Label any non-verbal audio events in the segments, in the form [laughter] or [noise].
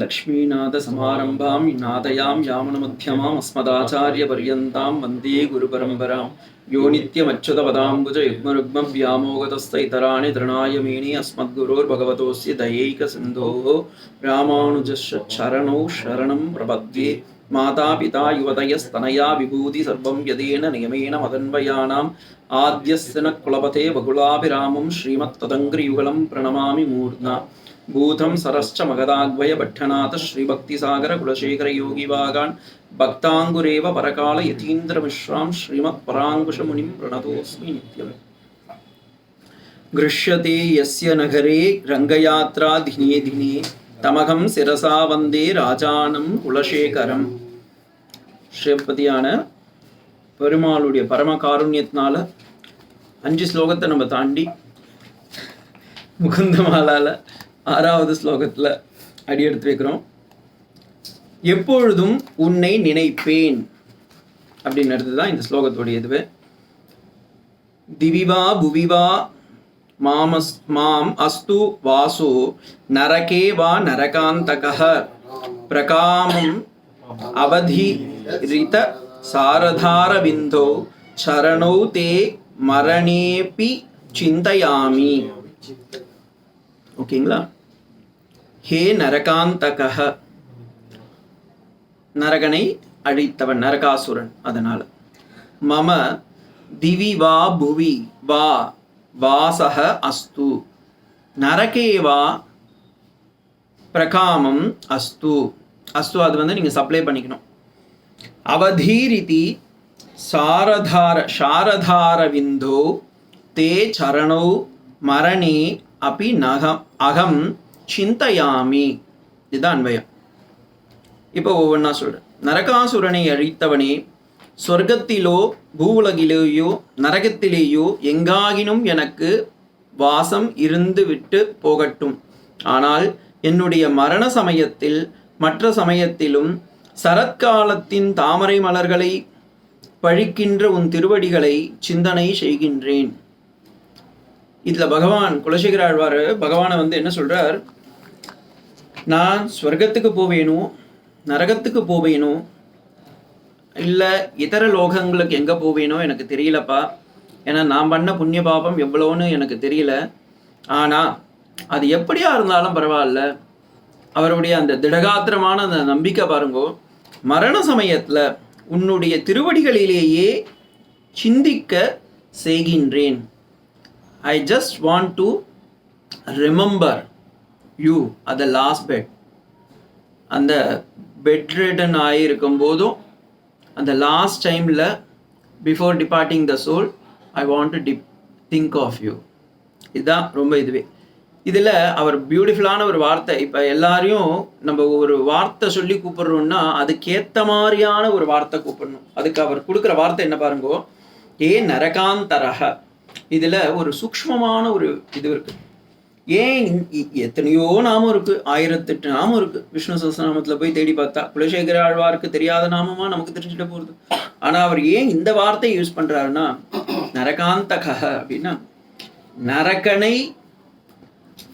லக்ஷ்மீநாதசமாரம்பாம் நாதயாம் யாமனமத்தியமாம் அஸ்மதாச்சாரியபர்யந்தாம் வந்தே குருபரம்பராம் யோ நித்யமச்சுதவதாம்புஜ யுக்மருக்மம் வியாமோகதஸ்தைதராணி திருணாயமேனி அஸ்மத்குரோர்பகவதோஸ்ய தயைகசிந்தோः ராமானுஜஸ்ய சரணோ சரணம் பிரபத்யே மாதா பிதா யுவதயஸ்தனயா விபூதி சர்வம் யதேன நியமேன மதன்வயானாம் ஆத்யஸ்தின குலபதே வகுலாபிராமம் ஸ்ரீமத் ததங்கிரியுகலம் பிரணமாமி மூர்த்னா பூதம் சரஸ்ச மகதாத்வய பட்டநாத ஸ்ரீபக்திசாகர குலசேகர யோகிவாகான் பக்தாங்குரேவ பரகால யதீந்திர மிஸ்ராம் ஸ்ரீமத் பராங்குஷமுனிம் பிரணதோஸ்மி நித்யம் கிருஷ்யதே யஸ்ய நகரே ரங்கயாத்ரா தினே தினே தமகம் சிரசா வந்தே ராஜானம் குலசேகரம் ஸ்ரீபதியான பெருமாளுடைய பரம காருண்யத்தினால அஞ்சு ஸ்லோகத்தை நம்ம தாண்டி முகுந்த மாலால ஆறாவது ஸ்லோகத்தில் அடி எடுத்து வைக்கிறோம். எப்பொழுதும் உன்னை நினைப்பேன். அப்படின்னு தான் இந்த ஸ்லோகத்துடைய இதுவே. திவிவா புவிவா மாமஸ் மாம் அஸ்து வாசு நரகே வா நரகாந்தகः பிரகாமம் அவதீரித சாரதாரவிந்தோ சரணோ தே மரணேபி சிந்தையாமி. ஓகேங்களா? ஹே நரகாந்தகः நரகனை அழித்தவன் நரகாசுரன் அதனால். மம திவி வா புவி வா வாசக அஸ்து. நரகே வா பிரகாமம் அஸ்து. அஸ்து அது வந்து நீங்கள் சப்ளை பண்ணிக்கணும். அவதீரிதி சாரதார சாரதார விந்தோ தே சரணோ மரணே அபி நகம் அகம் சிந்தையாமி. இதுதான் அன்வயம் இப்போ ஒவ்வொன்றா சொல்கிறேன் நரகாசுரனை அழித்தவனே சொர்க்கத்திலோ பூவுலகிலேயோ நரகத்திலேயோ எங்காகினும் எனக்கு வாசம் இருந்து விட்டு போகட்டும். ஆனால் என்னுடைய மரண சமயத்தில் மற்ற சமயத்திலும் சரத்காலத்தின் தாமரை மலர்களை பழிக்கின்ற உன் திருவடிகளை சிந்தனை செய்கின்றேன். இதில் பகவான் குலசேகர ஆழ்வார் பகவானை வந்து என்ன சொல்கிறார் நான் ஸ்வர்க்கத்துக்கு போவேணும் நரகத்துக்கு போவேணும் இல்லை இதர லோகங்களுக்கு எங்கே போவேனோ எனக்கு தெரியலப்பா. ஏன்னா நான் பண்ண புண்ணிய பாபம் எவ்வளோன்னு எனக்கு தெரியல. ஆனால் அது எப்படியா இருந்தாலும் பரவாயில்ல. அவருடைய அந்த திடகாத்திரமான அந்த நம்பிக்கை பாருங்கோ மரண சமயத்தில் உன்னுடைய திருவடிகளிலேயே சிந்திக்க செய்கின்றேன். I just want to remember you at the last bed அந்த பெட் ரிட்டன் ஆகியிருக்கும் போதும் அந்த லாஸ்ட் டைமில் before departing the soul I want to deep think of you இதுதான் ரொம்ப இதுவே. இதில் அவர் பியூட்டிஃபுல்லான ஒரு வார்த்தை இப்போ எல்லாரையும் நம்ம ஒரு வார்த்தை சொல்லி கூப்பிடுறோம்னா அதுக்கேற்ற மாதிரியான ஒரு வார்த்தை கூப்பிடணும். அதுக்கு அவர் கொடுக்குற வார்த்தை என்ன பாருங்கோ? ஏ நரகாந்தரக இதில் ஒரு சூக்ஷ்மமான ஒரு இது இருக்குது ஏன் இ- எத்தனையோ நாமம் இருக்கு. ஆயிரத்தெட்டு நாமம் இருக்கு. விஷ்ணு சஹஸ்ரநாமத்துல போய் தேடி பார்த்தா குலசேகர ஆழ்வாருக்கு தெரியாத நாமமா நமக்கு தெரிஞ்சுட்டு போகுது ஆனா அவர் ஏன் இந்த வார்த்தையை யூஸ் பண்றாருன்னா நரகாந்தக அப்படின்னா நரகனை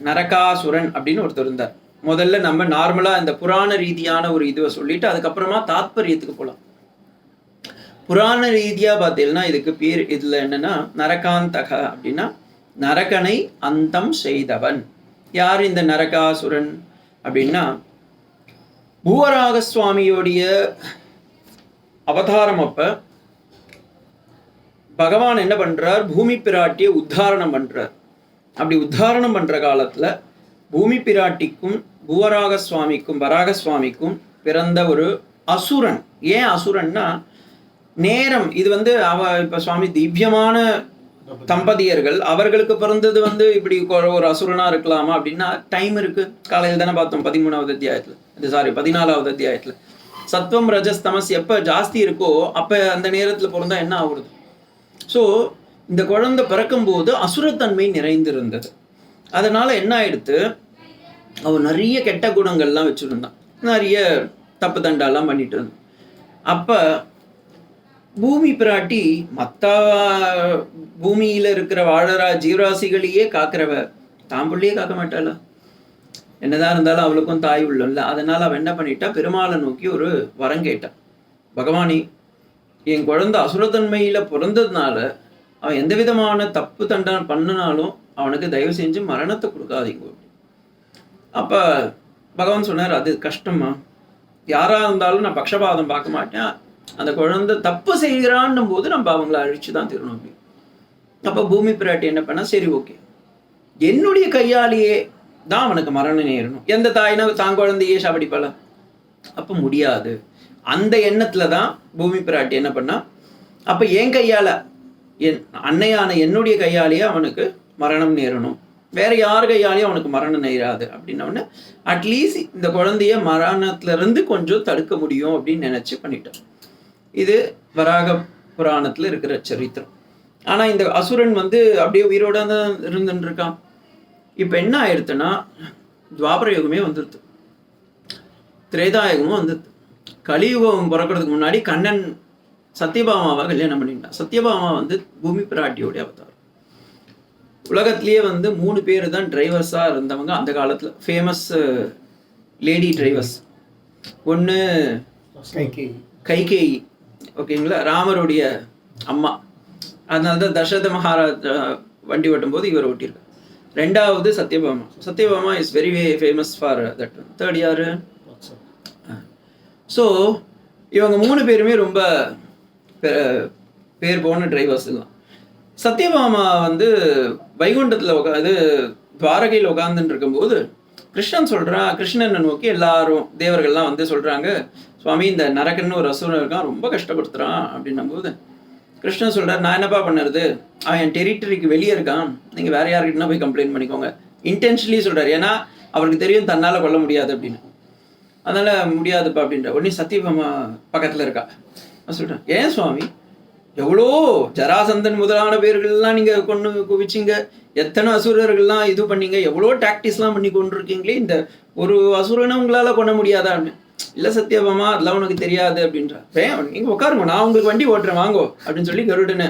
நரகாசுரன் அப்படின்னு ஒருத்தர் இருந்தார். முதல்ல நம்ம நார்மலா இந்த புராண ரீதியான ஒரு இதுவை சொல்லிட்டு அதுக்கப்புறமா தாத்பரியத்துக்கு போகலாம் புராண ரீதியா பார்த்தீங்கன்னா இதுக்கு பேர் இதுல என்னன்னா நரகாந்தக அப்படின்னா நரகனை அந்தம் செய்தவன். யார் இந்த நரகாசுரன்? அப்படின்னா பூவராக சுவாமியோடைய அவதாரம் அப்ப பகவான் என்ன பண்றார்? பூமி பிராட்டியை உத்தாரணம் பண்றார். அப்படி உத்தாரணம் பண்ற காலத்துல பூமி பிராட்டிக்கும் பூவராக சுவாமிக்கும் வராக சுவாமிக்கும் பிறந்த ஒரு அசுரன். ஏன் அசுரன்னா நேரம். இது வந்து அவ இப்ப சுவாமி திவ்யமான தம்பதியர்கள் அவர்களுக்கு பிறந்தது வந்து இப்படி ஒரு ஒரு அசுரனா இருக்கலாமா அப்படின்னா டைம் இருக்கு. காலையில் தானே பார்த்தோம் பதிமூணாவது அத்தியாயத்துல. இது சாரி பதினாலாவது அத்தியாயத்துல. சத்வம் ரஜஸ் தமஸ் எப்ப ஜாஸ்தி இருக்கோ அப்ப அந்த நேரத்துல பிறந்தா என்ன ஆகுறது? ஸோ இந்த குழந்தை பிறக்கும்போது அசுரத்தன்மை நிறைந்திருந்தது. அதனால என்ன ஆயிடுத்து? அவன் நிறைய கெட்ட குணங்கள்லாம் வச்சுருந்தான். நிறைய தப்பு தண்டாலாம் பண்ணிட்டு இருந்தான். அப்போ பூமி பிராட்டி மற்ற பூமியில இருக்கிற வாழறா ஜீவராசிகளையே காக்கிறவ தான் பிள்ளையே காக்க மாட்டாளா? என்னதான் இருந்தாலும் அவளுக்கும் தாய் உள்ளம்ல அதனால அவன் என்ன பண்ணிட்டா பெருமாளை நோக்கி ஒரு வரம் கேட்டான் பகவானி என் குழந்தை அசுரத்தன்மையில பிறந்ததுனால அவன் எந்த விதமான தப்பு தண்டனை பண்ணினாலும் அவனுக்கு தயவு செஞ்சு மரணத்தை கொடுக்காதீங்க. அப்ப பகவான் சொன்னார் அது கஷ்டமா யாரா இருந்தாலும் நான் பக்ஷபாதம் பார்க்க மாட்டேன். அந்த குழந்தை தப்பு செய்கிறான்னும் போது நம்ம அவங்கள அழிச்சு தான் திருணும் அப்படி. அப்போ பூமி பிராட்டி என்ன பண்ணா சரி ஓகே. என்னுடைய கையாலேயே தான் அவனுக்கு மரணம் நேரணும் எந்த தாயினா தான் குழந்தையே சாவடிப்பாள? அப்போ முடியாது. அந்த எண்ணத்துல தான் பூமி பிராட்டி என்ன பண்ணா அப்ப என் கையால என் அன்னையான என்னுடைய கையாலேயே அவனுக்கு மரணம் நேரணும் வேற யார் கையாலேயும் அவனுக்கு மரணம் நேராது அப்படின்னோடனே அட்லீஸ்ட் இந்த குழந்தைய மரணத்துல இருந்து கொஞ்சம் தடுக்க முடியும் அப்படின்னு நினைச்சு பண்ணிட்டான் இது வராக புராணத்துல இருக்கிற சரித்திரம். ஆனா இந்த அசுரன் வந்து அப்படியே உயிரோட தான் இருந்துட்டு இருக்கான் இப்ப என்ன ஆயிடுத்துன்னா துவாபர யுகமே வந்துருது. திரேதாயுகமும் வந்துருது. கலியுகம் பிறக்கிறதுக்கு முன்னாடி கண்ணன் சத்யபாமாவை கல்யாணம் பண்ணிட்டான். சத்யபாமா வந்து பூமி பிராட்டியோடைய அவதாரம். உலகத்திலேயே வந்து மூணு பேர் தான் டிரைவர்ஸாக இருந்தவங்க அந்த காலத்தில். ஃபேமஸ் லேடி டிரைவர்ஸ் ஒன்று கைகேயி. ஓகேங்களா? ராமருடைய அம்மா. அதனால தான் தசரத மகாராஜா வண்டி ஓட்டும் போது இவர் ஓட்டியிருக்கார். ரெண்டாவது Satyabhama. Satyabhama is very famous for that third யாரு? ஸோ இவங்க மூணு பேருமே ரொம்ப பெ- பேர் போன டிரைவர்ஸ் தான் சத்யபாமா வந்து வைகுண்டத்தில் உட்காந்து துவாரகையில் உட்காந்துட்டு இருக்கும்போது கிருஷ்ணன் சொல்கிறான் கிருஷ்ணனை நோக்கி எல்லாரும் தேவர்கள்லாம் வந்து சொல்கிறாங்க சுவாமி இந்த நரகன்னு ஒரு அசுரன் இருக்கான் ரொம்ப கஷ்டப்படுத்துறான் அப்படின்னும் போது கிருஷ்ணன் சொல்கிறார் நான் என்னப்பா பண்ணுறது? அவன் என் டெரிட்டரிக்கு வெளியே இருக்கான். நீங்கள் வேறு யார்கிட்டனா போய் கம்ப்ளைண்ட் பண்ணிக்கோங்க. இன்டென்ஷனலி சொல்கிறார் ஏன்னா அவருக்கு தெரியும் தன்னால் கொல்ல முடியாது அப்படின்னு. அதனால் முடியாதுப்பா அப்படின்ற உடனே சத்தியபாமா பக்கத்தில் இருக்கா. நான் சொல்கிறேன் ஏன் சுவாமி? எவ்வளோ ஜராசந்தன் முதலான பேர்கள்லாம் நீங்கள் கொண்டு குவிச்சிங்க. எத்தனை அசுரர்கள்லாம் இது பண்ணீங்க. எவ்வளோ டாக்டிஸ்லாம் பண்ணி கொண்டு இருக்கீங்களே இந்த ஒரு அசுரனை உங்களால் கொண்ட முடியாதான்னு. இல்லை சத்யபாமா அதெல்லாம் உனக்கு தெரியாது அப்படின்றா. ஏன் நீங்கள் உட்காருங்க. நான் உங்களுக்கு வண்டி ஓட்டுறேன். வாங்கோ. அப்படின்னு சொல்லி கருடனை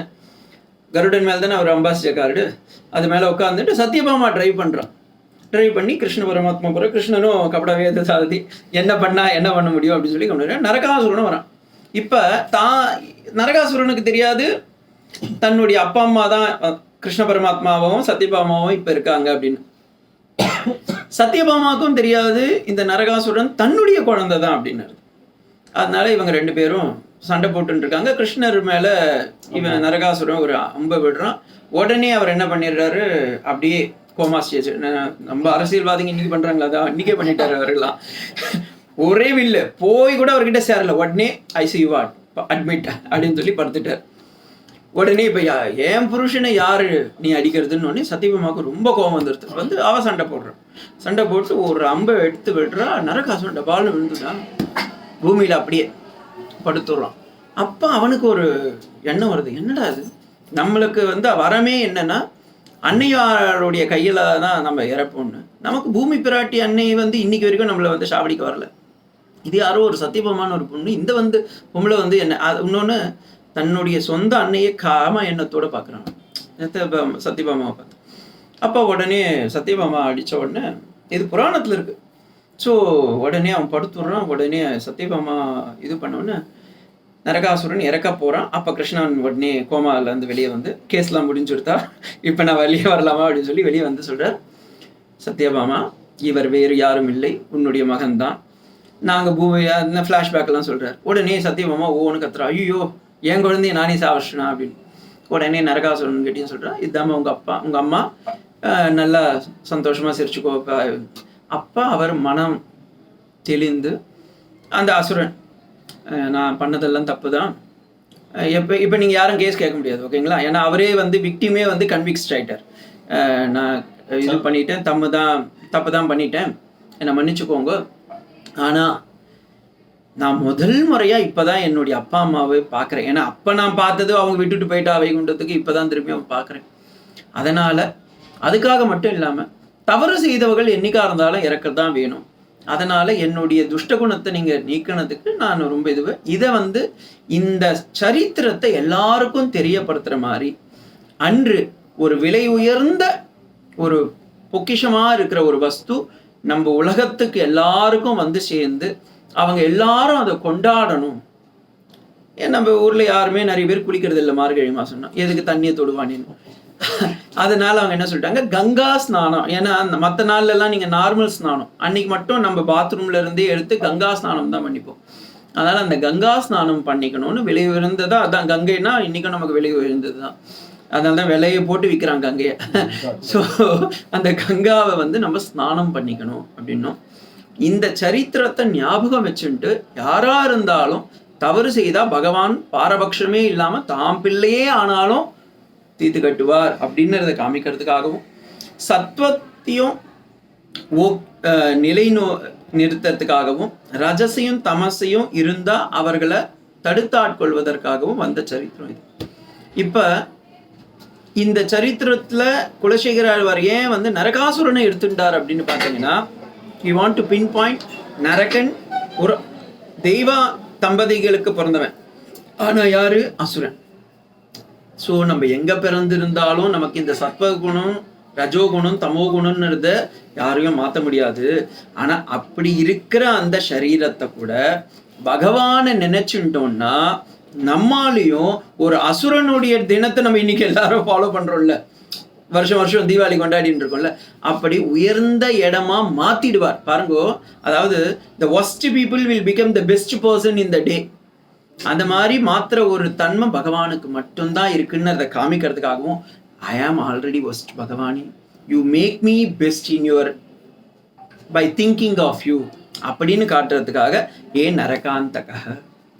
கருடன் மேலே தானே அவர் அம்பாசிடர் கார்டு. அது மேலே உட்காந்துட்டு சத்யபாமா டிரைவ் பண்ணுறான் டிரைவ் பண்ணி கிருஷ்ண பரமாத்மா போகிற கிருஷ்ணனும் கபட வேத சாதி என்ன பண்ணால் என்ன பண்ண முடியும்? அப்படின்னு சொல்லி கொண்டு நரகாசுரனும் வரான். இப்ப தான் நரகாசுரனுக்கு தெரியாது. தன்னுடைய அப்பா அம்மா தான் கிருஷ்ண பரமாத்மாவும் சத்யபாமாவும் இப்ப இருக்காங்க அப்படின்னு. சத்யபாமாவுக்கும் தெரியாது இந்த நரகாசுரன் தன்னுடைய குழந்தை தான் அப்படின்னாரு. அதனால இவங்க ரெண்டு பேரும் சண்டை போட்டுட்டு இருக்காங்க. கிருஷ்ணர் மேல இவன் நரகாசுரன் ஒரு அம்பை விடுறான். உடனே அவர் என்ன பண்ணிடுறாரு? அப்படியே கோமா ஸ்டேஜ் நம்ம அரசியல்வாதிங்க இன்னைக்கு பண்றாங்களா? அதான் இன்னைக்கே பண்ணிட்டாரு அவரெல்லாம். ஒரே வில்லு போய் கூட அவர்கிட்ட சேரல. உடனே ஐசியூ வாட் அட்மிட் அப்படின்னு சொல்லி படுத்துட்டார். உடனே இப்போ யா- என் புருஷனை யார் நீ அடிக்கிறதுன்னு உடனே சத்தியபாமாவுக்கு ரொம்ப கோபம் வந்துருது. வந்து அவ சண்டை போடுறான் சண்டை போட்டு ஒரு அம்பை எடுத்து விடுறா. நரகாசுண்ட பால் விழுந்துட்டான் பூமியில் அப்படியே படுத்துடுறான் அப்போ அவனுக்கு ஒரு எண்ணம் வருது. என்னடா அது நம்மளுக்கு வந்து வரமே என்னன்னா அன்னையாருடைய கையில் தான் நம்ம இறப்போம்னு. நமக்கு பூமி பிராட்டி அன்னை வந்து இன்னைக்கு வரைக்கும் நம்மளை வந்து சாவடிக்க வரல. இது யாரோ ஒரு சத்தியபமான ஒரு பொண்ணு. இந்த வந்து பொம்பளை வந்து என்ன அது இன்னொன்று தன்னுடைய சொந்த அன்னையை காம எண்ணத்தோட பார்க்குறாங்க சத்யபாமாவை பார்த்து. அப்போ உடனே சத்யபாமா அடிச்ச உடனே இது புராணத்தில் இருக்கு. ஸோ உடனே அவன் படுத்துடுறான் உடனே சத்யபாமா இது பண்ண உடனே நரகாசுரன் இறக்க போறான். அப்ப கிருஷ்ணன் உடனே கோமால இருந்து வெளியே வந்து கேஸ்லாம் முடிஞ்சுடுத்தா இப்ப நான் வெளியே வரலாமா? அப்படின்னு சொல்லி வெளியே வந்து சொல்கிறார் சத்யபாமா இவர் வேறு யாரும் இல்லை. உன்னுடைய மகன்தான். நாங்க பூமி அந்த ஃப்ளாஷ்பேக்லாம் சொல்றார். உடனே சத்யபாமா ஓன்னு கத்துறா. ஐயோ என் குழந்தைய நானே சாவச்சினா அப்படின்னு. உடனே நரகாசுரன் கிட்டயும் சொல்றா. இதாம்மா உங்க அப்பா. உங்க அம்மா நல்லா சந்தோஷமா சிரிச்சுக்கோ. அப்பா." அவர் மனம் தெளிந்து அந்த அசுரன் நான் பண்ணதெல்லாம் தப்பு தான் எப்போ இப்போ நீங்கள் யாரும் கேஸ் கேட்க முடியாது ஓகேங்களா ஏன்னா அவரே வந்து விக்டிமே வந்து கன்விக்ஸ்ட் ஆயிட்டார். அஹ் நான் இது பண்ணிட்டேன் தம்மு தான் தப்பு தான் பண்ணிட்டேன். என்னை மன்னிச்சுக்கோங்க. ஆனால் நான் முதல் முறையாக இப்போ தான் என்னுடைய அப்பா அம்மாவை பார்க்குறேன். ஏன்னா அப்போ நான் பார்த்தது அவங்க விட்டுட்டு போயிட்டா வைகுண்டத்துக்கு இப்போ தான் திரும்பி அவங்க பார்க்குறேன். அதனால் அதுக்காக மட்டும் இல்லாமல் தவறு செய்தவர்கள் என்னைக்கா இருந்தாலும் இறக்க தான் வேணும். அதனால் என்னுடைய துஷ்ட குணத்தை நீக்கினதுக்கு நான் ரொம்ப இதுவே. இதை வந்து இந்த சரித்திரத்தை எல்லாருக்கும் தெரியப்படுத்துகிற மாதிரி அன்று ஒரு விலை உயர்ந்த ஒரு பொக்கிஷமாக இருக்கிற ஒரு வஸ்து நம்ம உலகத்துக்கு எல்லாருக்கும் வந்து சேர்ந்து அவங்க எல்லாரும் அதை கொண்டாடணும். ஏன் நம்ம ஊரில் யாருமே நிறைய பேர் குளிக்கிறது இல்லை மார்கழி மாசம்னா. எதுக்கு தண்ணியை தொடுவானேன்னு. அதனால அவங்க என்ன சொல்லிட்டாங்க? கங்கா ஸ்நானம். ஏன்னா அந்த மற்ற நாள்லலாம் நீங்கள் நார்மல் ஸ்நானம். அன்னைக்கு மட்டும் நம்ம பாத்ரூம்ல இருந்தே எடுத்து கங்கா ஸ்நானம் தான் பண்ணிப்போம். அதனால அந்த கங்கா ஸ்நானம் பண்ணிக்கணும்னு விலை உயர்ந்ததா அதான் கங்கைனா இன்னைக்கும் நமக்கு விலை உயர்ந்தது தான் அதனால தான் விலையை போட்டு விற்கிறாங்க கங்கையை ஸோ அந்த கங்காவை வந்து நம்ம ஸ்நானம் பண்ணிக்கணும் அப்படின்னும். இந்த சரித்திரத்தை ஞாபகம் வச்சுட்டு யாரா இருந்தாலும் தவறு செய்தா பகவான் பாரபட்சமே இல்லாம தாம் பிள்ளையே ஆனாலும் தீர்த்து கட்டுவார் அப்படின்றத காமிக்கிறதுக்காகவும். சத்வத்தையும் ஓ அஹ் நிலைநோ நிறுத்தத்துக்காகவும் ரஜசையும் தமசையும் இருந்தா அவர்களை தடுத்தாட்கொள்வதற்காகவும் வந்த சரித்திரம் இது. இப்ப இந்த சரித்திரத்தில் குலசேகர ஆழ்வார் ஏன் வந்து நரகாசுரனை எடுத்துட்டார் அப்படின்னு பார்த்தீங்கன்னா you want to pinpoint Narakan ஒரு தெய்வ தம்பதிகளுக்கு பிறந்தவன். ஆனால் யாரு? அசுரன். ஸோ நம்ம எங்கே பிறந்திருந்தாலும் நமக்கு இந்த சத்வகுணம் ரஜோகுணம் தமோகுணம்ன்றத யாரையும் மாற்ற முடியாது. ஆனால் அப்படி இருக்கிற அந்த சரீரத்தை கூட பகவானை நினைச்சுட்டோம்னா நம்மாலையும் ஒரு அசுரனுடைய தினத்தை நம்ம இன்னைக்கு எல்லாரும் ஃபாலோ பண்றோம்ல. வருஷம் வருஷம் தீபாவளி கொண்டாடிட்டு இருக்கோம்ல. அப்படி உயர்ந்த இடமா மாத்திடுவார். பாருங்கோ அதாவது the worst people will become the best person in the day அந்த மாதிரி மாத்திர ஒரு தன்மை பகவானுக்கு மட்டும்தான் இருக்குன்னு அதை காமிக்கிறதுக்காகவும் I am already worst பகவானி. You make me best in your by thinking of you அப்படின்னு காட்டுறதுக்காக ஏன் நரகாந்தக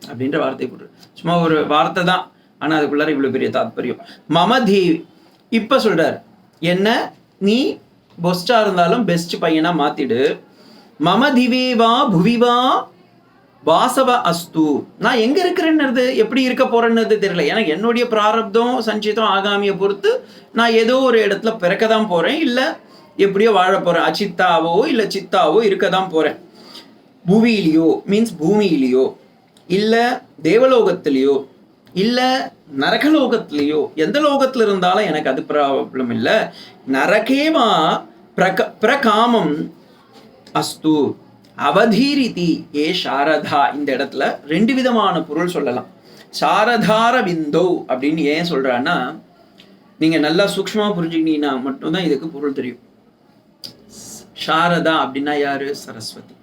அப்படின்ற வார்த்தை போட்டு சும்மா ஒரு வார்த்தை தான். ஆனால் அதுக்குள்ளார இவ்வளோ பெரிய தாத்பரியம். மமதி இப்போ சொல்கிறார் என்ன? நீ பெஸ்ட்டாக இருந்தாலும் பெஸ்ட் பையனாக மாற்றிடு மம திவேவா புவிவா வாசவ அஸ்து. நான் எங்கே இருக்கிறேன்றது எப்படி இருக்க போறேன்றது தெரியல. ஏன்னா என்னுடைய பிராரப்தம் சஞ்சிதம் ஆகாமியை பொறுத்து நான் ஏதோ ஒரு இடத்துல பிறக்க தான் போறேன். இல்லை எப்படியோ வாழ போறேன். அச்சித்தாவோ இல்லை சித்தாவோ இருக்க தான் போறேன். புவியிலையோ மீன்ஸ் பூமியிலையோ. இல்லை தேவலோகத்திலேயோ இல்லை நரகலோகத்திலேயோ எந்த லோகத்தில் இருந்தாலும் எனக்கு அது ப்ராப்ளம் இல்லை. நரகேவா பிரக பிரகாமம் அஸ்து. அவதீரிதி ஏ சாரதா இந்த இடத்துல ரெண்டு விதமான பொருள் சொல்லலாம். சாரதார விந்தோ அப்படின்னு ஏன் சொல்றான்னா நீங்கள் நல்லா சூக்ஷ்மமா புரிஞ்சுக்கிட்டீங்கன்னா மட்டும்தான் இதுக்கு பொருள் தெரியும். சாரதா அப்படின்னா யாரு? சரஸ்வதி.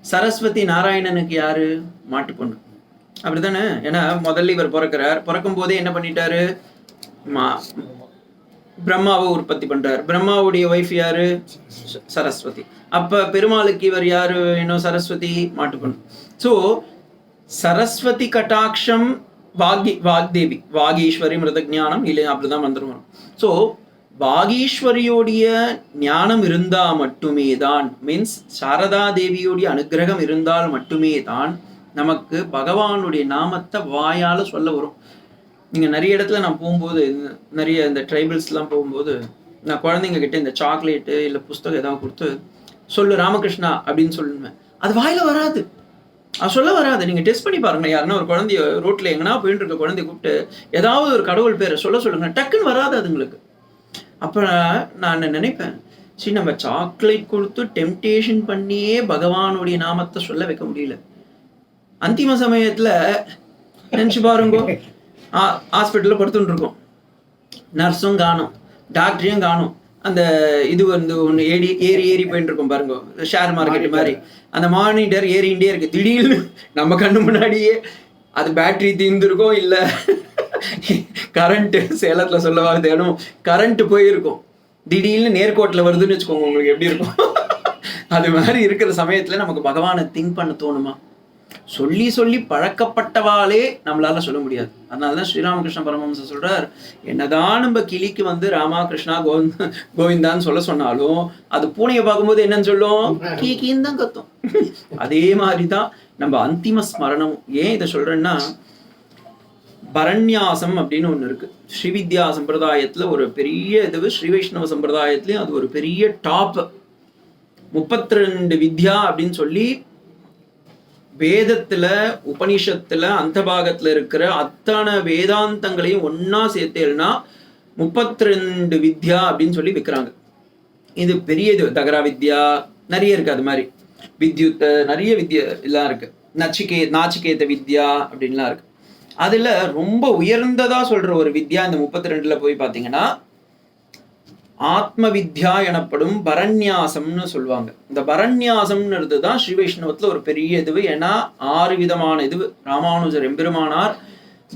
சரஸ்வதி நாராயணனுக்கு யாரு? மாட்டு அப்படித்தானே? ஏன்னா முதல்ல இவர் பிறக்கிறார். பிறக்கும் போதே என்ன பண்ணிட்டாரு? மா பிரம்மாவை உற்பத்தி பண்றார். பிரம்மாவுடைய ஒய்ஃப் யாரு? சரஸ்வதி. அப்ப பெருமாளுக்கு இவர் யாரு? இன்னும் சரஸ்வதி மாட்டுப்பொண்ணு ஸோ சரஸ்வதி கட்டாட்சம் வாகி வாக்தேவி. வாகீஸ்வரி மிருத ஞானம் இல்லை அப்படிதான் வந்துருவோம் வரும் ஸோ வாகீஸ்வரியோடைய ஞானம் இருந்தா மட்டுமே தான் மீன்ஸ் சாரதா தேவியோடைய அனுக்கிரகம் இருந்தால் மட்டுமே தான் நமக்கு பகவானுடைய நாமத்தை வாயால் சொல்ல வரும். நீங்கள் நிறைய இடத்துல நான் போகும்போது நிறைய இந்த ட்ரைபல்ஸ்லாம் போகும்போது நான் குழந்தைங்க கிட்ட இந்த சாக்லேட்டு இல்லை புஸ்தகம் ஏதாவது கொடுத்து சொல்லு ராமகிருஷ்ணா அப்படின்னு சொல்லுவேன். அது வாயில் வராது. அது சொல்ல வராது. நீங்கள் டெஸ்ட் பண்ணி பாருங்க யாருன்னா ஒரு குழந்தைய ரோட்டில் எங்கன்னா போயிட்டு இருக்க குழந்தைய கூப்பிட்டு ஏதாவது ஒரு கடவுள் பேரை சொல்ல சொல்லுங்க. டக்குன்னு வராது அதுங்களுக்கு அப்போ நான் நினைப்பேன்? சரி நம்ம சாக்லேட் கொடுத்து டெம்டேஷன் பண்ணியே பகவானுடைய நாமத்தை சொல்ல வைக்க முடியல. அந்திம சமயத்துல நினைச்சு பாருங்க. ஹாஸ்பிட்டல்ல படுத்துட்டு இருக்கோம் நர்ஸும் காணும் டாக்டரையும் காணும். அந்த இது வந்து ஒன்று ஏறி ஏறி ஏறி போயிட்டு இருக்கும் பாருங்க. ஷேர் மார்க்கெட் மாதிரி. அந்த மானிட்டர் ஏறிண்டே இருக்கு. திடீர்னு நம்ம கண்ணு முன்னாடியே அது பேட்டரி தீர்ந்துருக்கும் இல்லை கரண்ட்டு சேலத்தில் சொல்லவா தேடும் கரண்ட் போயிருக்கும். திடீர்னு நேர்கோட்டில் வருதுன்னு வச்சுக்கோங்க உங்களுக்கு எப்படி இருக்கும். அது மாதிரி இருக்கிற சமயத்தில் நமக்கு பகவானை திங்க் பண்ண தோணுமா? சொல்லி சொல்லி பழக்கப்பட்டவாளே நம்மளால சொல்ல முடியாது. அதனால தான் ஸ்ரீராமகிருஷ்ண பரமஹம்சர் சொல்றார் என்னதான் நம்ம கிளிக்கு வந்து ராமா கிருஷ்ணா கோவிந்த் கோவிந்தான்னு சொல்ல சொன்னாலும் அது பூனையை பார்க்கும்போது என்னன்னு சொல்லும்? கீ கீன்னு தான் கத்தும். அதே மாதிரி தான் நம்ம அந்திம ஸ்மரணம் ஏன் இதை சொல்றேன்னா பரண்யாசம் அப்படின்னு ஒன்று இருக்கு. ஸ்ரீவித்யா சம்பிரதாயத்துல ஒரு பெரிய இது ஸ்ரீ வைஷ்ணவ சம்பிரதாயத்துலயும் அது ஒரு பெரிய டாப். முப்பத்தி ரெண்டு வித்யா அப்படின்னு சொல்லி வேதத்துல உபனிஷத்துல அந்த பாகத்துல இருக்கிற அத்தனை வேதாந்தங்களையும் ஒன்னா சேர்த்தேன்னா முப்பத்தி ரெண்டு வித்யா அப்படின்னு சொல்லி விற்கிறாங்க இது பெரிய இது தகரா வித்யா நிறைய இருக்கு அது மாதிரி. வித்யுத் நிறைய வித்யா எல்லாம் இருக்கு. நச்சிகே நாச்சிகேத வித்யா அப்படின்லாம் இருக்கு. அதுல ரொம்ப உயர்ந்ததா சொல்ற ஒரு வித்யா இந்த முப்பத்தி ரெண்டுல போய் பாத்தீங்கன்னா ஆத்ம வித்யா எனப்படும் பரண்யாசம்னு சொல்லுவாங்க. இந்த பரண்யாசம்ன்றது தான் ஸ்ரீ வைஷ்ணவத்தில் ஒரு பெரிய இதுவு. ஏன்னா ஆறு விதமான இது. ராமானுஜர் எம்பெருமானார்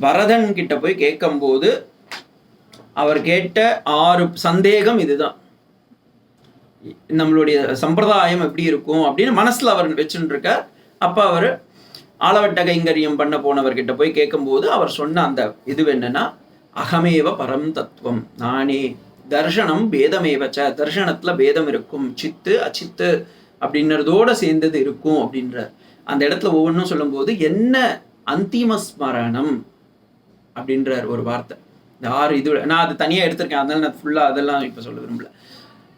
பரதன் கிட்ட போய் கேட்கும்போது அவர் கேட்ட ஆறு சந்தேகம் இதுதான். நம்மளுடைய சம்பிரதாயம் எப்படி இருக்கும் அப்படின்னு மனசுல அவர் வச்சுட்டு இருக்கார் அப்ப அவர் ஆளவட்ட கைங்கரியம் பண்ண போனவர்கிட்ட போய் கேட்கும்போது அவர் சொன்ன அந்த இது என்னன்னா அகமேவ பரம் தத்துவம். நானே தர்ஷனம் பேதமேவச்ச தர்ஷனத்துல பேதம் இருக்கும் சித்து அச்சித்து அப்படின்றதோட சேர்ந்தது இருக்கும் அப்படின்ற. அந்த இடத்துல ஒவ்வொன்றும் சொல்லும்போது என்ன அந்திம ஸ்மரணம் அப்படின்றார் ஒரு வார்த்தை. இந்த ஆறு இது நான் அது தனியா எடுத்திருக்கேன். அதனால நான் ஃபுல்லா அதெல்லாம் இப்போ சொல்ல விரும்பல.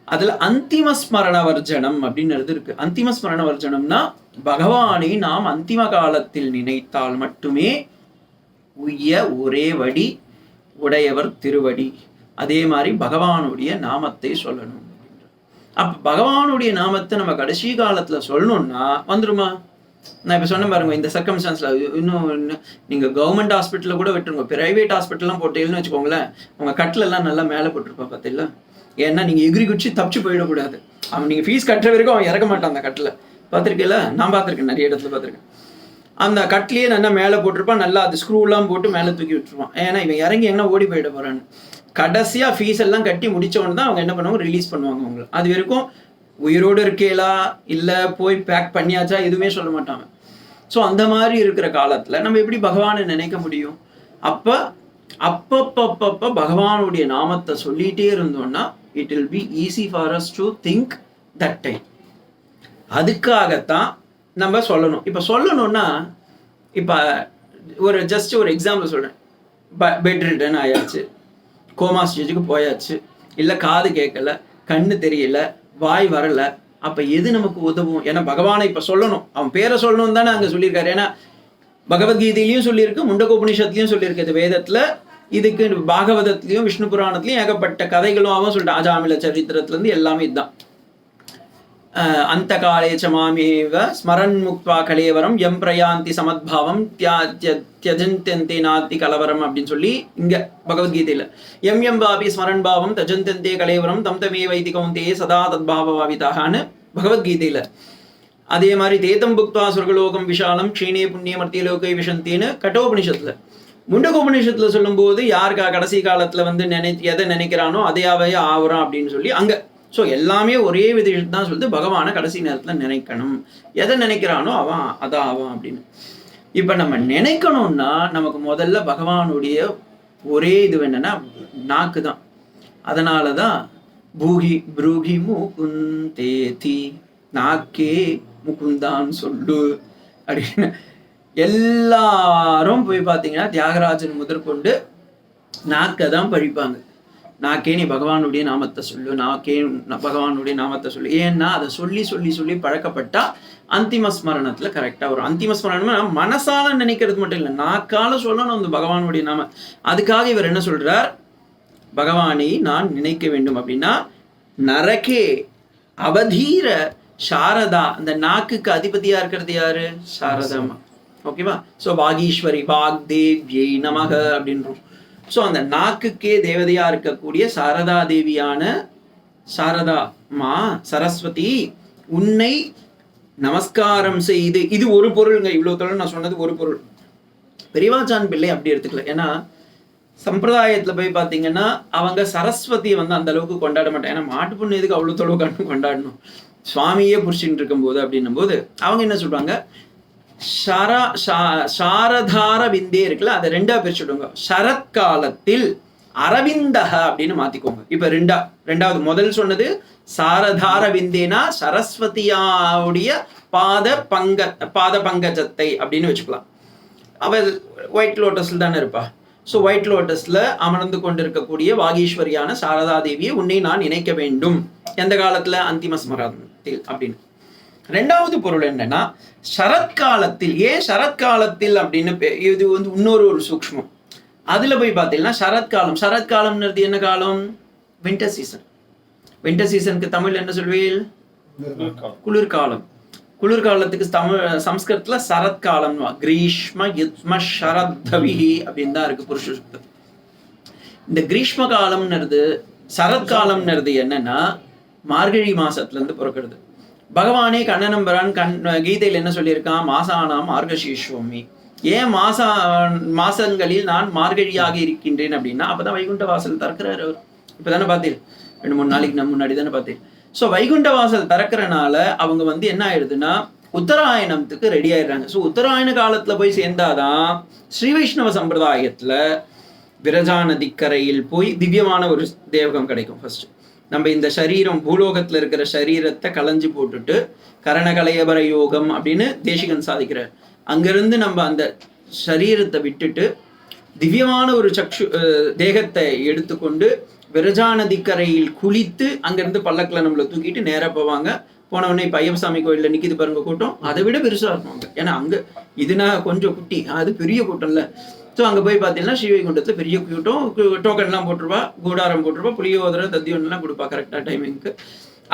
அதுல அந்திம ஸ்மரண வர்ஜனம் அப்படின்றது இருக்கு. அந்திம ஸ்மரண வர்ஜனம்னா பகவானை நாம் அந்திம காலத்தில் நினைத்தால் மட்டுமே உய்ய ஒரே வடி உடையவர் திருவடி. அதே மாதிரி பகவானுடைய நாமத்தை சொல்லணும் அப்போ பகவானுடைய நாமத்தை நம்ம கடைசி காலத்தில் சொல்லணும்னா வந்துருமா? நான் இப்போ சொன்ன பாருங்க இந்த சர்க்கம்ஸ்டான்ஸில் இன்னும் இன்னும் கவர்மெண்ட் ஹாஸ்பிட்டலில் கூட விட்டுருங்க. பிரைவேட் ஹாஸ்பிட்டல்லாம் போட்டீங்கன்னு வச்சுக்கோங்களேன் உங்கள் கட்டிலெல்லாம் நல்லா மேலே போட்டிருப்பா பார்த்தீங்களா ஏன்னா நீங்கள் எகிரி குச்சி தப்பிச்சு போயிடக்கூடாது. அவன் நீங்கள் ஃபீஸ் கட்டுற வரைக்கும் அவன் இறக்க மாட்டான் அந்த கட்டில். பார்த்துருக்கீங்களா நான் பார்த்துருக்கேன் நிறைய இடத்துல பார்த்துருக்கேன் அந்த கட்லேயே நல்லா மேலே போட்டிருப்பான் நல்லா அது ஸ்க்ரூலாம் போட்டு மேலே தூக்கி விட்டுருவான். ஏன்னா இவன் இறங்கி எங்கன்னா ஓடி போயிட போகிறான்னு கடைசியாக ஃபீஸ் எல்லாம் கட்டி முடித்தவொன்னு தான் அவங்க என்ன பண்ணுவாங்க? ரிலீஸ் பண்ணுவாங்க அவங்களை அது வரைக்கும் உயிரோடு இருக்கேலா இல்லை போய் பேக் பண்ணியாச்சா? எதுவுமே சொல்ல மாட்டாங்க. ஸோ அந்த மாதிரி இருக்கிற காலத்தில் நம்ம எப்படி பகவானை நினைக்க முடியும்? அப்போ அப்பப்பப்பப்ப பகவானுடைய நாமத்தை சொல்லிகிட்டே இருந்தோம்னா it will be easy for us to think that time அதுக்காகத்தான் நம்ம சொல்லணும். இப்போ சொல்லணும்னா இப்போ ஒரு ஜஸ்ட் ஒரு எக்ஸாம்பிள் சொல்கிறேன் பெட் ரிட்டன் ஆயாச்சு. கோமா ஸ்டேஜுக்கு போயாச்சு. இல்லை காது கேட்கல கண்ணு தெரியல வாய் வரல. அப்போ எது நமக்கு உதவும் ஏன்னா பகவானை இப்போ சொல்லணும். அவன் பேரை சொல்லணும் தானே அங்கே சொல்லியிருக்காரு. ஏன்னா பகவத்கீதையிலையும் சொல்லியிருக்கு முண்டகோபனிஷத்துலையும் சொல்லியிருக்கு. இது வேதத்தில் இதுக்கு பாகவதத்துலையும் விஷ்ணு புராணத்துலையும் ஏகப்பட்ட கதைகளும் அவன் சொல்லிட்டான். அஜாமில சரித்திரத்துலேருந்து எல்லாமே இதுதான். அந்தகாலே அந்த காலே ச மாமேவ ஸ்மரன் முக்வா கலேவரம் எம் பிரயாந்தி சமத்பாவம் தியா திய- தியஜந்தந்தே நாத்தி கலவரம் அப்படின்னு சொல்லி இங்க பகவத்கீதையில. எம் எம் பாபி ஸ்மரன் பாவம் தஜந்தந்தே கலேவரம் தம் தமே வைத்தி கௌந்தே சதா தத்பாவபாவிதாகான்னு பகவத்கீதையில. அதே மாதிரி தேதம் புக்துவா சொர்க்கலோகம் விஷாலம் க்ஷீணே புண்ணிய மத்திய லோகை விஷந்தேன்னு கட்டோபனிஷத்துல. முண்டகோபனிஷத்துல சொல்லும்போது யாருக்கா கடைசி காலத்துல வந்து நினை எதை நினைக்கிறானோ அதையாவே ஆகுறான் அப்படின்னு சொல்லி அங்க ஸோ எல்லாமே ஒரே வித தான் சொல்லிட்டு பகவானை கடைசி நேரத்தில் நினைக்கணும். எதை நினைக்கிறானோ அவன் அதான் அவன் அப்படின்னு. இப்போ நம்ம நினைக்கணும்னா நமக்கு முதல்ல பகவானுடைய ஒரே இது என்னன்னா நாக்கு தான் அதனால தான் பூகி ப்ரூகி முகுந்தேதி நாக்கே முகுந்தான் சொல்லு அப்படின்னு. எல்லாரும் போய் பார்த்தீங்கன்னா தியாகராஜன் முதற்கொண்டு நாக்கை தான் பழிப்பாங்க. நாக்கே நீ பகவானுடைய நாமத்தை சொல்லு நாக்கே கே பகவானுடைய நாமத்தை சொல்லு. ஏன்னா அதை சொல்லி சொல்லி சொல்லி பழக்கப்பட்டா அந்திம ஸ்மரணத்துல கரெக்டா வரும். அந்திம ஸ்மரணம்னா மனசால நினைக்கிறது மட்டும் இல்லை நாக்கால சொல்லணும் அந்த பகவானுடைய நாம. அதுக்காக இவர் என்ன சொல்றார்? பகவானை நான் நினைக்க வேண்டும் அப்படின்னா நரகே அவதீர சாரதா. அந்த நாக்குக்கு அதிபதியா இருக்கிறது யாரு? சாரதாமா ஓகேவா? ஸோ வாகீஸ்வரி வாக் தேவ்யை நமக அப்படின்றோம். ஸோ அந்த நாக்குக்கே தேவதையா இருக்கக்கூடிய சாரதா தேவியான சாரதா மா சரஸ்வதி உன்னை நமஸ்காரம் செய்து இது ஒரு பொருளுங்க இவ்வளவு தொழில் நான் சொன்னது ஒரு பொருள். பெரியவாச்சான் பிள்ளை அப்படி எடுத்துக்கல. ஏன்னா சம்பிரதாயத்துல போய் பார்த்தீங்கன்னா அவங்க சரஸ்வதியை வந்து அந்த அளவுக்கு கொண்டாட மாட்டாங்க. ஏன்னா மாட்டு பொண்ணு எதுக்கு அவ்வளோ தொழில் கண்டு கொண்டாடணும்? சுவாமியே புரிச்சுட்டு இருக்கும்போது அப்படின்னும் போது அவங்க என்ன சொல்கிறாங்க சரா சாரதார விந்தே இருக்குல்ல அதை ரெண்டா பிரிச்சுடுங்க. சரத்காலத்தில் அரவிந்தக அப்படின்னு மாத்திக்கோங்க. இப்ப ரெண்டா ரெண்டாவது முதல் சொன்னது சாரதார விந்தேனா சரஸ்வதியாவுடைய பாத பங்க பாத பங்கஜத்தை அப்படின்னு வச்சுக்கலாம். அவள் ஒயிட் லோட்டஸ்ல தானே இருப்பா. ஸோ ஒயிட் லோட்டஸ்ல அமர்ந்து கொண்டிருக்கக்கூடிய வாகீஸ்வரியான சாரதா தேவியை உன்னை நான் இணைக்க வேண்டும். எந்த காலத்துல? அந்திம ஸ்மரணத்தில் அப்படின்னு. ரெண்டாவது பொருள் என்னன்னா சரத்காலத்தில் ஏன் சரத்காலத்தில் அப்படின்னு இது வந்து இன்னொரு ஒரு சூக்ஷ்மம். அதுல போய் பார்த்தீங்கன்னா சரத்காலம் சரத்காலம்ன்றது என்ன காலம்? வின்டர் சீசன் வின்டர் சீசனுக்கு தமிழ் என்ன சொல்வீல் குளிர்காலம். குளிர்காலத்துக்கு தமிழ் சம்ஸ்கிருதத்துல சரத்காலம் கிரீஷ்ம யுத்ம ஷரத்தவிஹி அப்படின்னு தான் இருக்கு புருஷ சுத்தம் இந்த கிரீஷ்ம காலம்ன்றது சரத்காலம்ன்றது என்னன்னா மார்கழி மாசத்துல இருந்து பிறக்கிறது. பகவானே கண்ணனம்பரான் கண் கீதையில் என்ன சொல்லியிருக்கான்? மாசானாம் மார்கசீஸ்வமி ஏன் மாசா மாசங்களில் நான் மார்கழியாக இருக்கின்றேன் அப்படின்னா அப்பதான் வைகுண்ட வாசல் திறக்கிறார் அவர். இப்பதானே பார்த்தீர்? ரெண்டு மூணு நாளைக்கு நம்ம முன்னாடி தானே பார்த்தீர்? ஸோ வைகுண்ட வாசல் திறக்கிறனால அவங்க வந்து என்ன ஆயிடுதுன்னா உத்தராயணத்துக்கு ரெடி ஆயிடுறாங்க. ஸோ உத்தராயண காலத்துல போய் சேர்ந்தாதான் ஸ்ரீ வைஷ்ணவ சம்பிரதாயத்துல விரஜா நதிக்கரையில் போய் திவ்யமான ஒரு தேவகம் கிடைக்கும் ஃபர்ஸ்ட் நம்ம இந்த சரீரம் பூலோகத்தில் இருக்கிற சரீரத்தை களைஞ்சு போட்டுட்டு கரணகலையபர யோகம் அப்படின்னு தேசிகன் சாதிக்கிறார். அங்கிருந்து நம்ம அந்த சரீரத்தை விட்டுட்டு திவ்யமான ஒரு சக்ஷு அஹ், தேகத்தை எடுத்துக்கொண்டு விரஜா நதிக்கரையில் குளித்து அங்கிருந்து பல்லக்கில் நம்மளை தூக்கிட்டு நேராக போவாங்க. போனவொடனே உடனே கோயிலில் ஐயப்பசாமி கோயில்ல பாருங்க கூட்டம். அதை விட பெருசாக இருக்கும் ஏன்னா அங்கே இதுனா கொஞ்சம் குட்டி அது பெரிய கூட்டம் இல்லை ஸோ அங்கே போய் பார்த்தீங்கன்னா ஸ்ரீவைகுண்டத்தில் பெரிய கூட்டம் டோக்கன்லாம் போட்டுருவா கூடாரம் போட்டுருவா புளியோதரை தத்தியோன்லாம் கொடுப்பா கரெக்டாக டைமிங்க்கு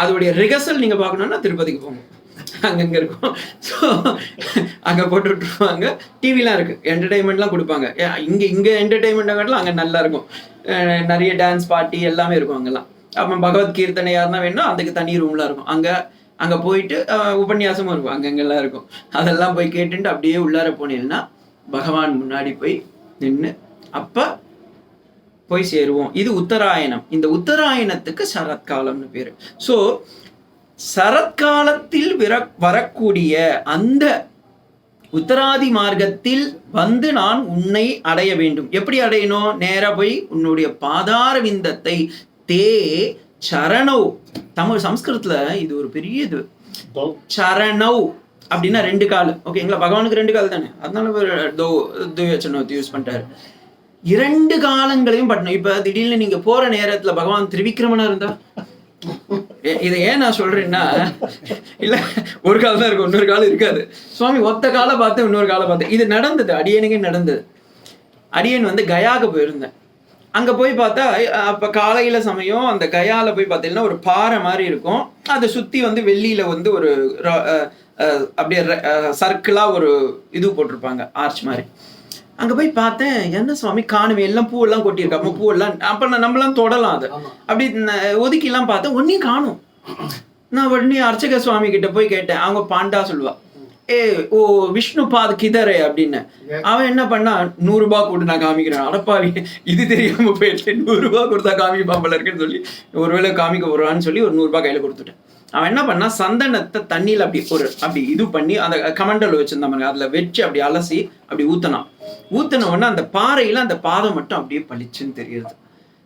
அதோடைய ரிகர்சல் நீங்கள் பார்க்கணுன்னா திருப்பதிக்கு போங்க. அங்கங்க இருக்கும். ஸோ அங்கே போட்டு விட்டுருவாங்க டிவிலாம் இருக்கு. என்டர்டைன்மெண்ட்லாம் கொடுப்பாங்க. இங்கே இங்கே இங்க அங்கே காட்டிலும் நல்லா இருக்கும். நிறைய டான்ஸ் பார்ட்டி எல்லாமே இருக்கும் அங்கெல்லாம். அப்புறம் பகவத் கீர்த்தனை யாருன்னா வேணும்னா அதுக்கு தனி ரூம்லாம் இருக்கும். அங்கே அங்கே போயிட்டு உபன்யாசமும் இருக்கும். அங்கங்கெல்லாம் இருக்கும். அதெல்லாம் போய் கேட்டுட்டு அப்படியே உள்ளார போனீங்கன்னா பகவான் முன்னாடி போய் நின்று அப்ப போய் சேருவோம். இது உத்தராயணம். இந்த உத்தராயணத்துக்கு சரத்காலம்னு பேரு. ஸோ சரத்காலத்தில் விர வரக்கூடிய அந்த உத்தராதி மார்க்கத்தில் வந்து நான் உன்னை அடைய வேண்டும். எப்படி அடையணும்? நேரா போய் உன்னுடைய பாதார விந்தத்தை தே சரணவ் தமிழ் சம்ஸ்கிருதத்துல இது ஒரு பெரிய இது. சரணவ் அப்படின்னா ரெண்டு கால். ஓகேங்களா பகவானுக்கு ரெண்டு கால் தானே? அதனால ஒரு தோ துவச்சனத்தை யூஸ் பண்ணிட்டாரு. இரண்டு காலங்களையும் பட்டணும் இப்ப திடீர்னு நீங்க போற நேரத்துல பகவான் திரிவிக்ரமனா இருந்தா? இதை ஏன் நான் சொல்றேன்னா இல்ல ஒரு கால் தான் இருக்கும் இன்னொரு காலம் இருக்காது. சுவாமி ஒத்த காலை பார்த்து இன்னொரு காலை பார்த்தேன் இது நடந்தது அடியனுக்கே நடந்தது. அடியன் வந்து கயாக்கு போயிருந்தேன். அங்க போய் பார்த்தா அப்போ அப்ப காலையில சமயம் அந்த கயால போய் பார்த்தீங்கன்னா ஒரு பாறை மாதிரி இருக்கும். அதை சுத்தி வந்து வெள்ளியில வந்து ஒரு அப்படியே சர்க்கிளா ஒரு இது போட்டிருப்பாங்க ஆர்ச் மாதிரி. அங்க போய் பார்த்தேன் என்ன சுவாமி காணுமே எல்லாம் பூவெல்லாம் கொட்டியிருக்கா அப்ப பூவெல்லாம் அப்ப நான் நம்மளாம் தொடலாம் அது. அப்படி ஒதுக்கிலாம் பார்த்தேன் ஒன்னையும் காணும். நான் உடனே அர்ச்சக சுவாமி கிட்ட போய் கேட்டேன் அவங்க பாண்டா சொல்லுவா ஏ ஓ விஷ்ணு பாத் கிதரே அப்படின்னு. அவன் என்ன பண்ணா நூறு ரூபாய் கொடு நான் காமிக்கிறேன். அடப்பாவி இது தெரியாம போயிட்டு நூறு ரூபாய் கொடுத்தா காமிப்பாம்பல இருக்குன்னு சொல்லி ஒருவேளை காமிக்க வருவான்னு சொல்லி ஒரு நூறு ரூபாய் கையில கொடுத்துட்டேன். அவன் என்ன பண்ணா சந்தனத்தை தண்ணியில அப்படி ஒரு அப்படி இது பண்ணி அந்த கமண்டல் வச்சிருந்தான் பாருங்க. அதுல வச்சு அப்படி அலசி அப்படி ஊத்தனான். ஊத்தின உடனே அந்த பாறையில அந்த பாதம் மட்டும் அப்படியே பளிச்சுன்னு தெரியுது.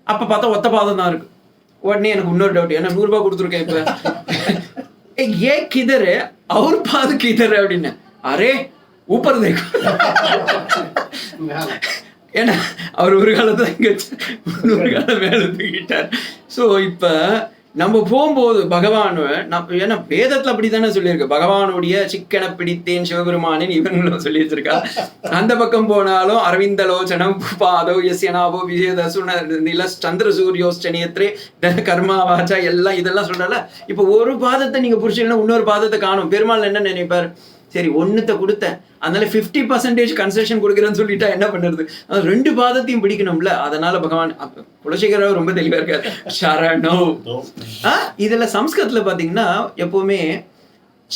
அப்ப பார்த்தா ஒத்த பாதம் தான் இருக்கு. உடனே எனக்கு இன்னொரு டவுட் ஏன்னா நூறு ரூபாய் கொடுத்துருக்கேன் இப்ப? [laughs] ஏ கிதரு அவர் பாது கிதரு அப்படின்னு. அரே ஊப்பர் [laughs] ஏன்னா அவர் ஒரு காலத்துல இங்க இன்னொரு காலம் மேல தூக்கிட்டார். ஸோ இப்ப நம்ம போகும்போது பகவான் நம்ம ஏன்னா வேதத்துல அப்படித்தானே சொல்லியிருக்கு. பகவானுடைய சிக்கனை பிடித்தேன் சிவபெருமானின் இவங்களும் சொல்லி வச்சிருக்கா அந்த பக்கம் போனாலும் அரவிந்தலோச்சனம் பாதோ யசியனாவோ விஜயதசுன நில சந்திர சூரியோஸ்டனியத்ரே கர்மா வாச்சா எல்லாம் இதெல்லாம் சொல்றல இப்போ ஒரு பாதத்தை நீங்க புரிச்சீங்கன்னா இன்னொரு பாதத்தை காணும். பெருமாள் என்ன நினைப்பார்? சரி ஒண்ணுத்த கொடுத்தேன். அதனால 50% பர்சன்டேஜ் கன்செஷன் கொடுக்குறேன்னு சொல்லிட்டா என்ன பண்ணுறது? ரெண்டு பாதத்தையும் பிடிக்கணும்ல. அதனால பகவான் அப்ப ரொம்ப தெளிவா இருக்காரு. சரணோ. ஆ, இதுல சம்ஸ்கிருதத்துல பாத்தீங்கன்னா எப்பவுமே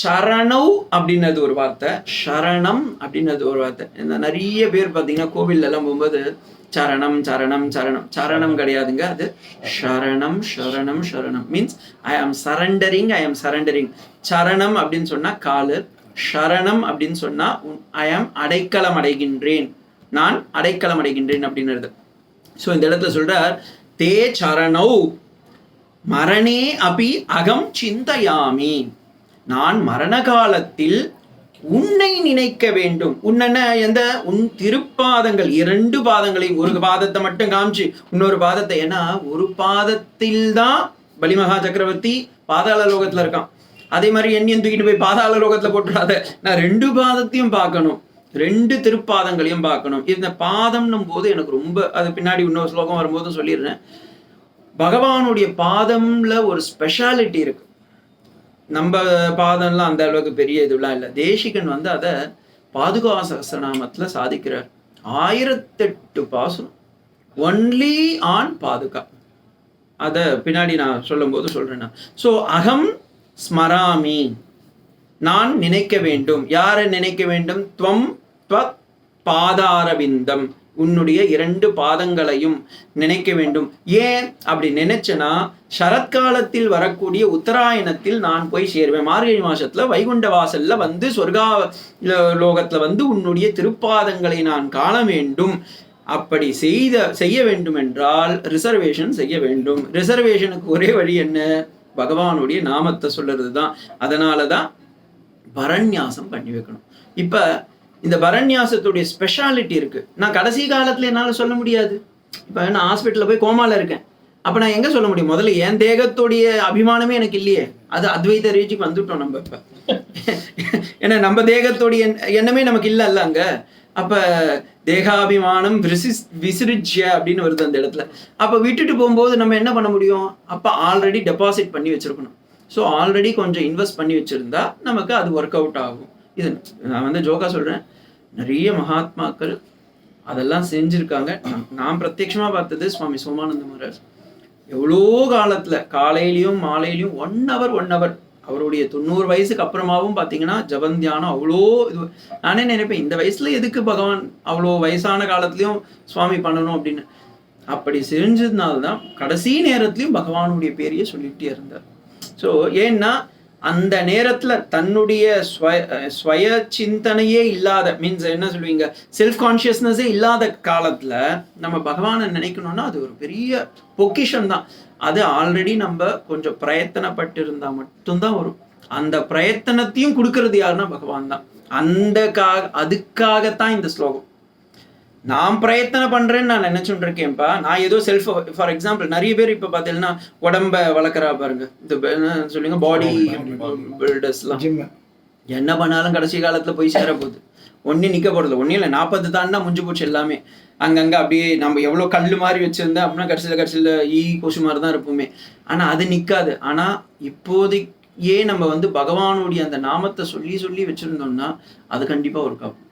சரணவ் அப்படின்னது ஒரு வார்த்தை சரணம் அப்படின்னது ஒரு வார்த்தை. இந்த நிறைய பேர் பாத்தீங்கன்னா கோவில்ல எல்லாம் போகும்போது சரணம் சரணம் சரணம். சரணம் கிடையாதுங்க அது. சரணம் சரணம் சரணம். மீன்ஸ் ஐ ஆம் சரண்டரிங் ஐ ஆம் சரண்டரிங் சரணம் அப்படின்னு சொன்னா காலு சரணம் அப்படின்னு சொன்னால் ஐ ஆம் அடைக்கலம் அடைகின்றேன் நான் அடைக்கலம் அடைகின்றேன் அப்படின்றது ஸோ இந்த இடத்துல சொல்கிறார் தே சரணௌ மரணே அபி அகம் சிந்தையாமி. நான் மரண காலத்தில் உன்னை நினைக்க வேண்டும். உன்னென்ன எந்த? உன் திருப்பாதங்கள் இரண்டு பாதங்களையும் ஒரு பாதத்தை மட்டும் காமிச்சு இன்னொரு பாதத்தை ஏன்னா ஒரு பாதத்தில் தான் பலிமகா சக்கரவர்த்தி பாதாள லோகத்தில் இருக்கான். அதே மாதிரி என்னையும் தூக்கிட்டு போய் பாதாள லோகத்துல போட்டுறாத. நான் ரெண்டு பாதத்தையும் பார்க்கணும். ரெண்டு திருப்பாதங்களையும் பார்க்கணும். இந்த பாதம்னும் போது எனக்கு ரொம்ப அது பின்னாடி இன்னொரு ஸ்லோகம் வரும்போதும் சொல்லிடுறேன். பகவானுடைய பாதம்ல ஒரு ஸ்பெஷாலிட்டி இருக்கு. நம்ம பாதம்லாம் அந்த அளவுக்கு பெரிய இதுலாம் இல்லை. தேசிகன் வந்து அதை பாதுகா சகசநாமத்தில் சாதிக்கிறார். ஆயிரத்தெட்டு பாசனம் ஒன்லி ஆன் பாதுகா. அதை பின்னாடி நான் சொல்லும்போது சொல்றேன் ஸோ அகம் ஸ்மராமி. நான் நினைக்க வேண்டும். யாரை நினைக்க வேண்டும்? துவம் துவ பாதாரவிந்தம். உன்னுடைய இரண்டு பாதங்களையும் நினைக்க வேண்டும். ஏன் அப்படி நினைச்சேன்னா சரத்காலத்தில் வரக்கூடிய உத்தராயணத்தில் நான் போய் சேருவேன். மார்கழி மாசத்துல வைகுண்ட வாசல்ல வந்து சொர்க்கா லோகத்துல வந்து உன்னுடைய திருப்பாதங்களை நான் காண வேண்டும். அப்படி செய்த செய்ய வேண்டும் என்றால் ரிசர்வேஷன் செய்ய வேண்டும். ரிசர்வேஷனுக்கு ஒரே வழி என்ன? பகவானுடைய நாமத்தை சொல்றது தான் அதனால தான் பரண்யாசம் பண்ணி வைக்கணும். இப்ப இந்த பரண்யாசத்துடைய ஸ்பெஷாலிட்டி இருக்கு. நான் கடைசி காலத்துல என்னால சொல்ல முடியாது. இப்ப நான் ஹாஸ்பிட்டல்ல போய் கோமால இருக்கேன். அப்ப நான் எங்க சொல்ல முடியும்? முதல்ல என் தேகத்துடைய அபிமானமே எனக்கு இல்லையே. அது அத்வைத ரீச்சுக்கு வந்துட்டோம் நம்ம இப்ப. ஏன்னா நம்ம தேகத்துடைய எண்ணமே நமக்கு இல்லை அங்க. அப்ப தேகாபிமானம் விசிஸ் விசிறிஜ்ய அப்படின்னு வருது அந்த இடத்துல. அப்போ விட்டுட்டு போகும்போது நம்ம என்ன பண்ண முடியும்? அப்போ ஆல்ரெடி டெபாசிட் பண்ணி வச்சிருக்கணும். ஸோ ஆல்ரெடி கொஞ்சம் இன்வெஸ்ட் பண்ணி வச்சுருந்தா நமக்கு அது ஒர்க் அவுட் ஆகும். இது நான் வந்து ஜோகா சொல்கிறேன் நிறைய மகாத்மாக்கள் அதெல்லாம் செஞ்சுருக்காங்க. நான்- நான் பார்த்தது சுவாமி சோமானந்த மகாராஜ் எவ்வளோ காலத்தில் காலையிலையும் மாலையிலையும் ஒன் ஹவர் ஒன் ஹவர் அவருடைய தொண்ணூறு வயசுக்கு அப்புறமாவும் பார்த்தீங்கன்னா ஜபம் தியானம் அவ்வளோ இது. நானே நினைப்பேன் இந்த வயசுல எதுக்கு பகவான் அவ்வளோ வயசான காலத்துலயும் சுவாமி பண்ணணும் அப்படின்னு? அப்படி செஞ்சதுனால்தான் கடைசி நேரத்துலையும் பகவானுடைய பேரையே சொல்லிட்டே இருந்தார். ஸோ ஏன்னா அந்த நேரத்துல தன்னுடைய ஸ்வய அஹ் ஸ்வய சிந்தனையே இல்லாத மீன்ஸ் என்ன சொல்லுவீங்க செல்ஃப் கான்ஷியஸ்னஸே இல்லாத காலத்துல நம்ம பகவானை நினைக்கணும்னா அது ஒரு பெரிய பொக்கிஷம் தான் அது ஆல்ரெடி நம்ம கொஞ்சம் பிரயத்தனப்பட்டு இருந்தா மட்டும்தான் வரும். அந்த பிரயத்தனத்தையும் கொடுக்கறது யாருன்னா பகவான் தான். அந்த கா அதுக்காகத்தான் இந்த ஸ்லோகம். நான் பிரயத்தனை பண்றேன்னு நான் நினைச்சுட்டு இருக்கேன்ப்பா நான் ஏதோ செல்ஃப் ஃபார் எக்ஸாம்பிள் நிறைய பேர் இப்ப பாத்தீங்கன்னா உடம்ப வளர்க்குறா பாருங்க. இந்த சொல்லுங்க? பாடி பில்டர்ஸ்லாம் என்ன பண்ணாலும் கடைசி காலத்துல போய் சேர போகுது ஒன்றும் நிக்க போறது ஒன்றும் இல்லை. நாற்பது தாண்டா முடிஞ்சு போச்சு எல்லாமே. அங்கங்க அப்படியே நம்ம எவ்வளோ கல் மாதிரி வச்சிருந்தா அப்படின்னா கடைசியில் கடைசியில் ஈ கொசு மாதிரி தான் இருப்போமே. ஆனா அது நிக்காது. ஆனா இப்போதைக்கே நம்ம வந்து பகவானுடைய அந்த நாமத்தை சொல்லி சொல்லி வச்சிருந்தோம்னா அது கண்டிப்பா ஒர்க் ஆகும்.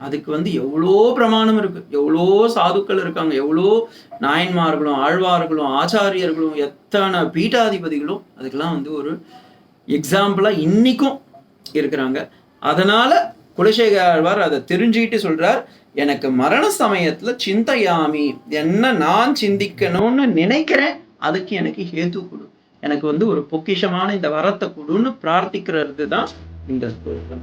அதுக்கு வந்து எவ்வளோ பிரமாணம் இருக்கு. எவ்வளோ சாதுக்கள் இருக்காங்க. எவ்வளோ நாயன்மார்களும் ஆழ்வார்களும் ஆச்சாரியர்களும் எத்தனை பீட்டாதிபதிகளும் அதுக்கெல்லாம் வந்து ஒரு எக்ஸாம்பிளா இன்னைக்கும் இருக்கிறாங்க. அதனால குலசேகர் ஆழ்வார் அதை தெரிஞ்சுக்கிட்டு சொல்றார். எனக்கு மரண சமயத்துல சிந்தையாமி என்ன நான் சிந்திக்கணும்னு நினைக்கிறேன் அதுக்கு எனக்கு ஹேது கொடு. எனக்கு வந்து ஒரு பொக்கிஷமான இந்த வரத்தை கொடுன்னு பிரார்த்திக்கிறது தான் இந்த ஸ்லோகம்.